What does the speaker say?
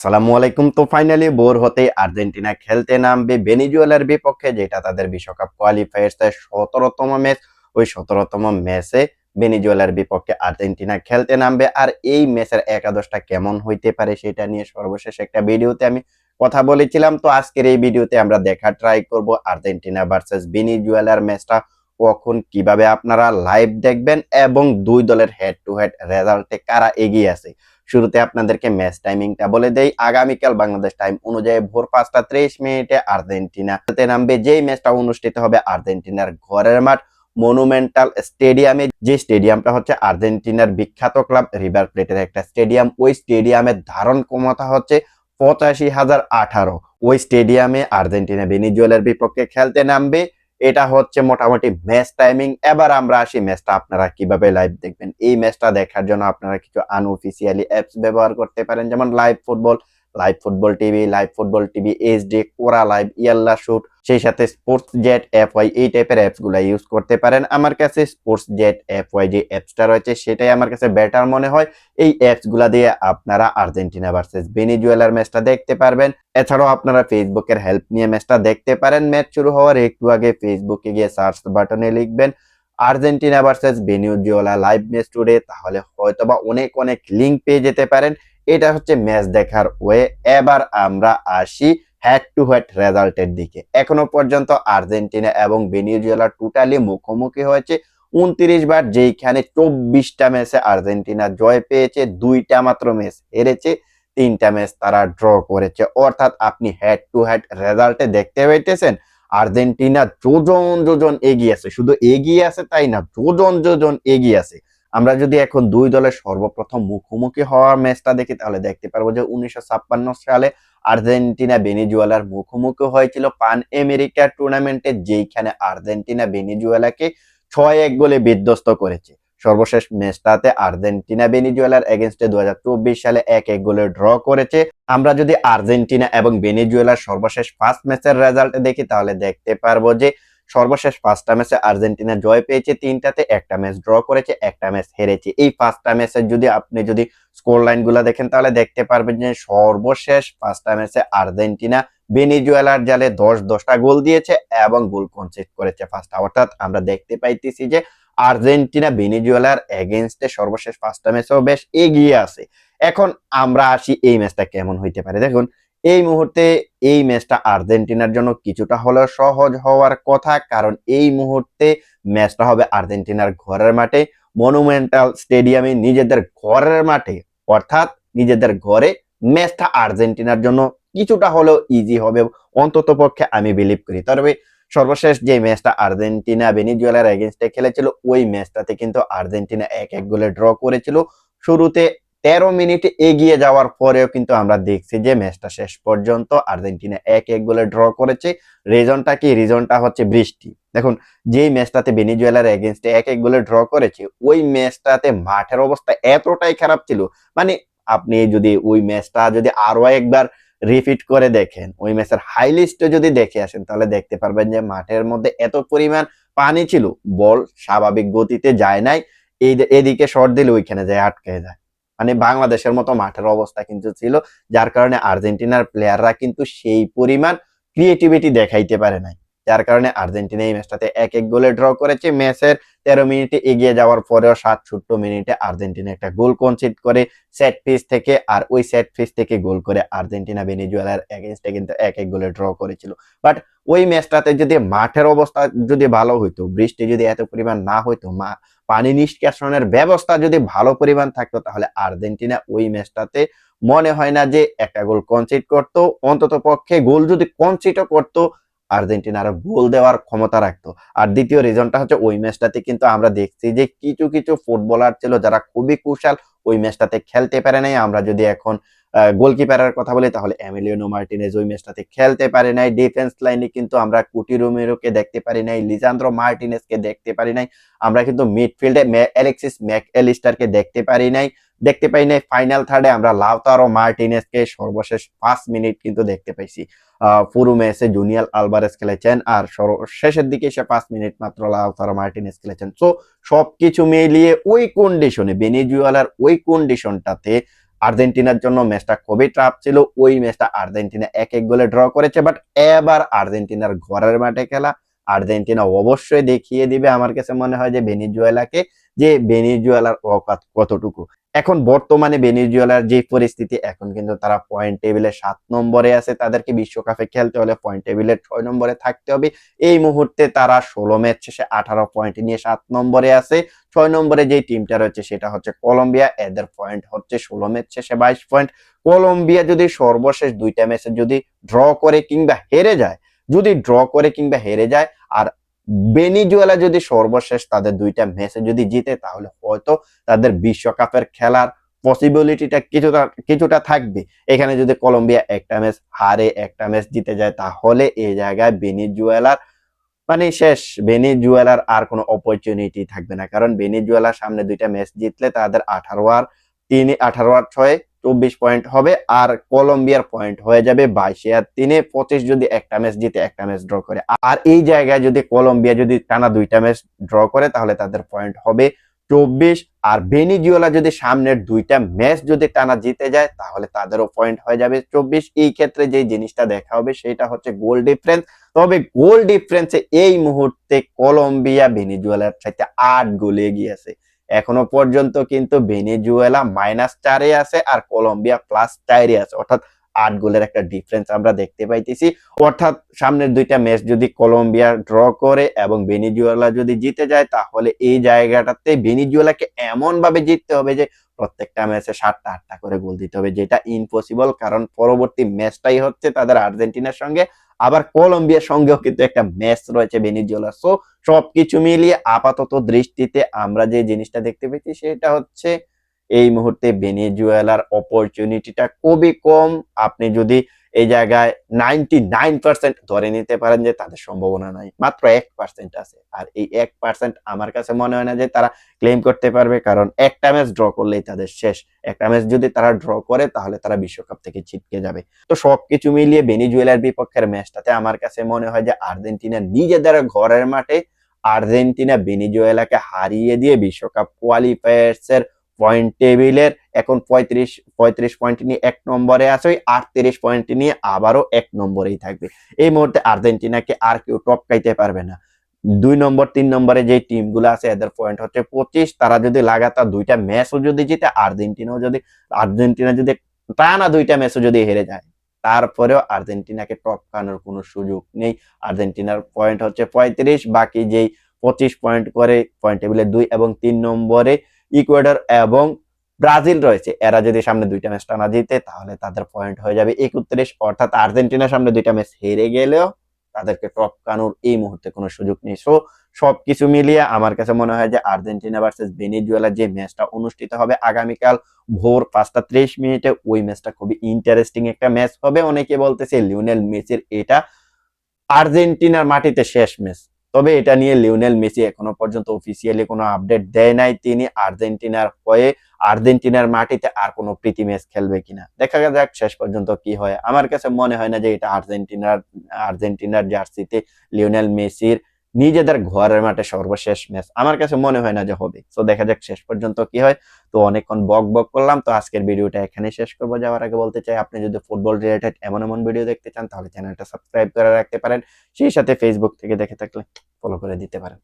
সালামু আলাইকুম। তো ফাইনালি বোর হতে আর্জেন্টিনা খেলতে নামবে বেনিজুয়েলার বিপক্ষে, যেটা তাদের বিশ্বকাপ কোয়ালিফায়ার্স সতেরোতম ম্যাচ ওই সতেরোতম ম্যাচে ভেনিজুয়েলার বিপক্ষে আর্জেন্টিনা খেলতে নামবে। আর এই ম্যাচের একাদশটা কেমন হইতে পারে সেটা নিয়ে সর্বশেষ একটা ভিডিওতে আমি কথা বলেছিলাম। তো আজকের এই ভিডিওতে আমরা দেখা ট্রাই করব আর্জেন্টিনা ভার্সেস বেনিজুয়েলার ম্যাচটা কখন কীভাবে আপনারা লাইভ দেখবেন এবং দুই দলের হেড টু হেড রেজাল্টে কারা এগিয়ে আছে। শুরুতে আপনাদেরকে ম্যাচ টাইমিংটা বলে দেই। আগামীকাল বাংলাদেশ টাইম অনুযায়ী ভোর পাঁচটা ত্রিশ মিনিটে আর্জেন্টিনা নামবে। যেই ম্যাচটা অনুষ্ঠিত হবে আর্জেন্টিনার ঘরের মাঠ মনুমেন্টাল স্টেডিয়ামে। যে স্টেডিয়ামটা হচ্ছে আর্জেন্টিনার বিখ্যাত ক্লাব রিভার প্লেটের একটা স্টেডিয়াম। ওই স্টেডিয়ামের ধারণ ক্ষমতা হচ্ছে পঁচাশি হাজার আঠারো। ওই স্টেডিয়ামে আর্জেন্টিনা ভেনিজুয়েলার বিপক্ষে খেলতে নামবে। এটা হচ্ছে মোটামুটি ম্যাচ টাইমিং। এবার আমরা আসি ম্যাচটা আপনারা কীভাবে লাইভ দেখবেন। এই ম্যাচটা দেখার জন্য আপনারা কিছু আনঅফিসিয়ালি অ্যাপস ব্যবহার করতে পারেন, যেমন live football live football TV live football TV HD Kora live Yalla shoot সেই সাথে স্পোর্টস জেট এফ ওয়াই এই টাইপের অ্যাপসগুলা ইউজ করতে পারেন। আমার কাছে স্পোর্টস জেট এফ ওয়াই যে অ্যাপসটা রয়েছে, সেটাই আমার কাছে বেটার মনে হয়। এই অ্যাপসগুলা দিয়ে আপনারা আর্জেন্টিনা ভার্সেস ভেনিজুয়েলার ম্যাচটা দেখতে পারবেন। এছাড়াও আপনারা ফেসবুকের হেল্প নিয়ে ম্যাচটা দেখতে পারেন। ম্যাচ শুরু হওয়ার একটু আগে ফেসবুকে গিয়ে সার্চ বাটনে লিখবেন Argentina versus Venezuela live match today তাহলে হয়তোবা অনেক অনেক লিঙ্ক পেয়ে যেতে পারেন। এটা হচ্ছে ম্যাচ দেখার ওয়ে। এবার আমরা আসি হ্যাড টু হেড রেজাল্টের দিকে। এখনও পর্যন্ত আর্জেন্টিনা এবং ভেনিজুয়েলা টোটালি মুখোমুখি হয়েছে। উনত্রিশ বার যেইখানে চব্বিশটা ম্যাচে আর্জেন্টিনা জয় পেয়েছে, দুইটা মাত্র ম্যাচ হেরেছে, তিনটা ম্যাচ তারা ড্র করেছে। অর্থাৎ আপনি হেড টু হেড রেজাল্টে দেখতে পাইতেছেন, আর্জেন্টিনা যোজন যোজন এগিয়ে আছে। শুধু এগিয়ে আছে তাই না, যোজন যোজন এগিয়ে আছে। আমরা যদি এখন দুই দলের সর্বপ্রথম মুখোমুখি হওয়ার ম্যাচটা দেখি, তাহলে দেখতে পারব যে উনিশশো ছাপ্পান্ন সালে আর্জেন্টিনা বেনিজুয়েলার মুখোমুখি হয়েছিল পান আমেরিকা টুর্নামেন্টে, যেইখানে আর্জেন্টিনা বেনিজুয়েলাকে ছয় এক গোলে বিধ্বস্ত করেছে। সর্বশেষ ম্যাচটাতে আর্জেন্টিনা বেনিজুয়েলার এগেনস্টে দু হাজার চব্বিশ সালে এক এক গোলে ড্র করেছে। আমরা যদি আর্জেন্টিনা এবং বেনিজুয়েলার সর্বশেষ ফার্স্ট ম্যাচের রেজাল্ট দেখি, তাহলে দেখতে পারব যে সর্বশেষ পাঁচটা ম্যাচে আর্জেন্টিনা জয় পেয়েছে তিনটাতে, একটা ম্যাচ ড্র করেছে, একটা ম্যাচ হেরেছে। এই পাঁচটা ম্যাচের যদি আপনি যদি স্কোর লাইনগুলা দেখেন, তাহলে দেখতে পারবেন যে সর্বশেষ পাঁচটা ম্যাচে আর্জেন্টিনা বেনিজুয়েলার জালে দশ দশটা গোল দিয়েছে এবং গোল কনসেপ্ট করেছে ফার্স্ট অর্থাৎ আমরা দেখতে পাইতেছি যে আর্জেন্টিনা বেনিজুয়েলার এগেনস্টে সর্বশেষ পাঁচটা ম্যাচেও বেশ এগিয়ে আছে। এখন আমরা আসি এই ম্যাচটা কেমন হইতে পারে। দেখুন এই মুহূর্তে এই ম্যাচটা আর্জেন্টিনার জন্য কিছুটা হলেও সহজ হওয়ার কথা, কারণ এই মুহূর্তে ম্যাচটা হবে আর্জেন্টিনার ঘরের মাঠে। মনুমেন্টাল স্টেডিয়ামে নিজেদের ঘরের মাঠে, অর্থাৎ নিজেদের ঘরে ম্যাচটা আর্জেন্টিনার জন্য কিছুটা হলেও ইজি হবে অন্তত পক্ষে আমি বিলিভ করি। তবে সর্বশেষ যে ম্যাচটা আর্জেন্টিনা ভেনিজুয়েলার এগেনস্টে খেলেছিল, ওই ম্যাচটাতে কিন্তু আর্জেন্টিনা এক এক গোলে ড্র করেছিল। শুরুতে তেরো মিনিট এগিয়ে যাওয়ার পরেও কিন্তু আমরা দেখছি যে ম্যাচটা শেষ পর্যন্ত আর্জেন্টিনা এক এক গোলে ড্র করেছে। রিজনটা কি? রিজনটা হচ্ছে বৃষ্টি। দেখুন, যেই ম্যাচটাতে ভেনিজুয়েলার এগেনস্টে এক এক গোলে ড্র করেছে, ওই ম্যাচটাতে মাঠের অবস্থা এতটাই খারাপ ছিল। মানে আপনি যদি ওই ম্যাচটা যদি আরও একবার রিপিট করে দেখেন, ওই ম্যাচের হাইলিস্টে যদি দেখে আসেন, তাহলে দেখতে পারবেন যে মাঠের মধ্যে এত পরিমাণ পানি ছিল। বল স্বাভাবিক গতিতে যায় নাই। এই এদিকে শর্ট দিলে ওইখানে যায়, আটকে যায়। মানে বাংলাদেশের মতো মাঠের অবস্থা কিন্তু ছিল, যার কারণে আর্জেন্টিনার প্লেয়াররা কিন্তু সেই পরিমাণ ক্রিয়েটিভিটি দেখাইতে পারে নাই। যার কারণে আর্জেন্টিনা এই ম্যাচটাতে এক এক গোলে ড্র করেছে। ম্যাচের তেরো মিনিটে এগিয়ে যাওয়ার পরেও সাত সাতষট্ট মিনিটে আর্জেন্টিনা একটা গোল কনসিড করে সেট পিস থেকে আর ওই সেট পিস থেকে গোল করে আর্জেন্টিনা ভেনিজুয়েলার এগেনস্টে কিন্তু এক এক গোলে ড্র করেছিল। বাট ওই ম্যাচটাতে যদি মাঠের অবস্থা যদি ভালো হইতো, বৃষ্টি যদি এত পরিমাণ না হইতো, মা, পানি নিষ্কাশনের ব্যবস্থা যদি ভালো পরিমাণ থাকতো, তাহলে আর্জেন্টিনা ওই ম্যাচটাতে মনে হয় না যে একটা গোল কনসিড করতো। অন্তত পক্ষে গোল যদি কনসিডও করতো আর্জেন্টিনা আরও গোল দেওয়ার ক্ষমতা রাখতো। আর দ্বিতীয় রিজনটা হচ্ছে ওই ম্যাচটাতে কিন্তু আমরা দেখছি যে কিছু কিছু ফুটবলার ছিল যারা খুবই কুশাল, ওই ম্যাচটাতে খেলতে পারে নাই। আমরা যদি এখন গোলকিপারের কথা বলি, তাহলে এমিলিয়ানো মার্টিনেজ ওই ম্যাচটাতে খেলতে পারে নাই। ডিফেন্স লাইনে কিন্তু আমরা কুটি রোমেরোকে দেখতে পারি নাই লিজান্দ্রো মার্টিনেজকে দেখতে পারি নাই। আমরা কিন্তু মিডফিল্ডে অ্যালেক্সিস ম্যাক এলিস্টারকে দেখতে পারি নাই। দেখতে পাই নাই। ফাইনাল থার্ডে আমরা লাউতারো মার্টিনেসকে সর্বশেষ পাঁচ মিনিট কিন্তু দেখতে পাইছি। পুরো ম্যাচে জুনিয়াল আলবারেস খেলেছেন আর শেষের দিকে সে পাঁচ মিনিট মাত্র লাউতারো মার্টিনেস খেলেছেন। সো সবকিছু মিলিয়ে ওই কন্ডিশনে বেনিজুয়ালার ওই কন্ডিশনটাতে আর্জেন্টিনার জন্য ম্যাচটা খুবই টাফ ছিল। ওই ম্যাচটা আর্জেন্টিনা এক এক গোলে ড্র করেছে। বাট এবার আর্জেন্টিনার ঘরের মাঠে খেলা। আর্জেন্টিনা অবশ্যই দেখিয়ে দিবে। আমার কাছে মনে হয় যে বেনিজুয়েলাকে যে বেনিজুয়েলার অকাত কতটুকু। এখন বর্তমানে বেনিজুয়েলার যে পরিস্থিতি, এখন কিন্তু তারা পয়েন্ট টেবিলে সাত নম্বরে আছে। তাদেরকে বিশ্বকাপে খেলতে হলে পয়েন্ট টেবিলে ছয় নম্বরে থাকতে হবে। এই মুহূর্তে তারা ষোলো ম্যাচ শেষে আঠারো পয়েন্ট নিয়ে সাত নম্বরে আছে। ছয় নম্বরে যে টিমটা রয়েছে সেটা হচ্ছে কলম্বিয়া। এদের পয়েন্ট হচ্ছে ষোলো ম্যাচ শেষে বাইশ পয়েন্ট কলম্বিয়া যদি সর্বশেষ দুইটা ম্যাচে যদি ড্র করে কিংবা হেরে যায়, যদি ড্র করে কিংবা হেরে যায়, আর বেনিজুয়েলা যদি সর্বশেষ তাদের দুইটা ম্যাচে যদি জিতে, তাহলে হয়তো তাদের বিশ্বকাপের খেলার পসিবিলিটিটা কিছুটা কিছুটা থাকবে। এখানে যদি কলম্বিয়া একটা ম্যাচ হারে একটা ম্যাচ জিতে যায়, তাহলে এই জায়গায় বেনিজুয়েলার মানে শেষ, বেনিজুয়েলার আর কোনো অপরচুনিটি থাকবে না। কারণ বেনিজুয়েলার সামনে দুইটা ম্যাচ জিতলে তাদের আঠারো আর তিনে, আঠারো আর ছয় চব্বিশ পয়েন্ট হবে আর কলম্বিয়ার পয়েন্ট হয়ে যাবে বাইশে। আর তিনে পঁচিশ যদি একটা ম্যাচ জিতে একটা ম্যাচ ড্র করে। আর এই জায়গায় যদি কলম্বিয়া যদি টানা দুইটা ম্যাচ ড্র করে, তাহলে তাদের পয়েন্ট হবে চব্বিশ। আর বেনিজুয়েলা যদি সামনের দুইটা ম্যাচ যদি টানা জিতে যায়, তাহলে তাদেরও পয়েন্ট হয়ে যাবে চব্বিশ। এই ক্ষেত্রে যে জিনিসটা দেখা হবে সেটা হচ্ছে গোল ডিফারেন্স তবে গোল ডিফারেন্সে এই মুহূর্তে কলম্বিয়া বেনিজুয়েলার চাইতে আট গোল এগিয়ে আছে। এখনও পর্যন্ত কিন্তু ভেনেজুয়েলা মাইনাস চারে আছে আর কলম্বিয়া প্লাস চারে আছে। অর্থাৎ আট গোলের একটা ডিফারেন্স আমরা দেখতে পাইতেছি। অর্থাৎ সামনের দুইটা ম্যাচ যদি কলম্বিয়া ড্র করে এবং ভেনিজুয়েলা যদি জিতে যায়, তাহলে এই জায়গাটাতে ভেনিজুয়েলাকে এমন ভাবে জিততে হবে যে প্রত্যেকটা ম্যাচে সাতটা আটটা করে গোল দিতে হবে, যেটা ইম্পসিবল কারণ পরবর্তী ম্যাচটাই হচ্ছে তাদের আর্জেন্টিনার সঙ্গে। আবার কলম্বিয়ার সঙ্গেও কিন্তু একটা ম্যাচ রয়েছে ভেনিজুয়েলা। সো সবকিছু মিলিয়ে আপাতত দৃষ্টিতে আমরা যে জিনিসটা দেখতে পেয়েছি, সেটা হচ্ছে এই মুহূর্তে ভেনেজুয়েলার অপরচুনিটিটা খুবই কম। আপনি যদি এই জায়গায় নাইনটি নাইন পার্সেন্ট ধরে নিতে পারেন যে তাদের সম্ভাবনা নাই, মাত্র এক পার্সেন্ট আছে। আর এই এক পার্সেন্ট আমার কাছে মনে হয় না যে তারা ক্লেম করতে পারবে, কারণ একটা ম্যাচ ড্র করলেই তাদের শেষ। একটা ম্যাচ যদি তারা ড্র করে, তাহলে তারা বিশ্বকাপ থেকে ছিটকে যাবে। তো সবকিছু মিলিয়ে ভেনিজুয়েলার বিপক্ষের ম্যাচটাতে আমার কাছে মনে হয় যে আর্জেন্টিনা নিজেদের ঘরের মাঠে আর্জেন্টিনা ভেনিজুয়েলাকে হারিয়ে দিয়ে বিশ্বকাপ কোয়ালিফায়ার্স এর পয়েন্ট টেবিলের, এখন পঁয়ত্রিশ পঁয়ত্রিশ পয়েন্ট নিয়ে এক নম্বরে আছে, ওই আটত্রিশ পয়েন্ট নিয়ে আবারও এক নম্বরেই থাকবে। এই মুহূর্তে আর্জেন্টিনাকে আর কেউ টপকাইতে পারবে না। দুই নম্বর, তিন নম্বরে যে টিমগুলো আছে, এদের পয়েন্ট হচ্ছে পঁচিশ, তারা যদি লাগাতার দুইটা ম্যাচও যদি জিতে, আর্জেন্টিনাও যদি, আর্জেন্টিনা যদি টানা দুইটা ম্যাচও যদি হেরে যায়, তারপরেও আর্জেন্টিনাকে টপকানোর কোনো সুযোগ নেই। আর্জেন্টিনার পয়েন্ট হচ্ছে পঁয়ত্রিশ, বাকি যেই পঁচিশ পয়েন্ট করে, পয়েন্ট টেবিলে দুই এবং তিন নম্বরে ইকুয়েডর এবং ব্রাজিল রয়েছে। এরা যদি সামনে দুইটা ম্যাচ টানা জিতে, তাহলে তাদের পয়েন্ট হয়ে যাবে একত্রিশ। অর্থাৎ আর্জেন্টিনার সামনে দুইটা ম্যাচ হেরে গেলেও তাদেরকে টপ টপকানোর এই মুহূর্তে কোনো সুযোগ নেই। সো সবকিছু মিলিয়ে আমার কাছে মনে হয় যে আর্জেন্টিনা ভার্সেস ভেনিজুয়েলা যে ম্যাচটা অনুষ্ঠিত হবে আগামীকাল ভোর পাঁচটা ত্রিশ মিনিটে, ওই ম্যাচটা খুবই ইন্টারেস্টিং একটা ম্যাচ হবে। অনেকে বলতেছে লিওনেল মেসির এটা আর্জেন্টিনার মাটিতে শেষ ম্যাচ। তবে এটা নিয়ে লিওনেল মেসি এখনও পর্যন্ত অফিসিয়ালি কোনো আপডেট দেয় নাই। তিনি আর্জেন্টিনার হয়ে আর্জেন্টিনার মাটিতে আর কোনো প্রীতি ম্যাচ খেলবে কিনা। দেখা যাক শেষ পর্যন্ত কি হয়। আমার কাছে মনে হয় না যে এটা আর্জেন্টিনার আর্জেন্টিনার জার্সিতে লিওনেল মেসির নিজেদের ঘরের মাঠে সর্বশেষ ম্যাচ আমার কাছে মনে হয় না যে হবে। তো দেখা যাক শেষ পর্যন্ত কি হয়। তো অনেকক্ষণ বক বক করলাম। তো আজকের ভিডিওটা এখানে শেষ করব। যাওয়ার আগে বলতে চাই, আপনি যদি ফুটবল রিলেটেড এমন এমন ভিডিও দেখতে চান, তাহলে চ্যানেলটা সাবস্ক্রাইব করে রাখতে পারেন। সেই সাথে ফেসবুক থেকে দেখে থাকলে ফলো করে দিতে পারেন।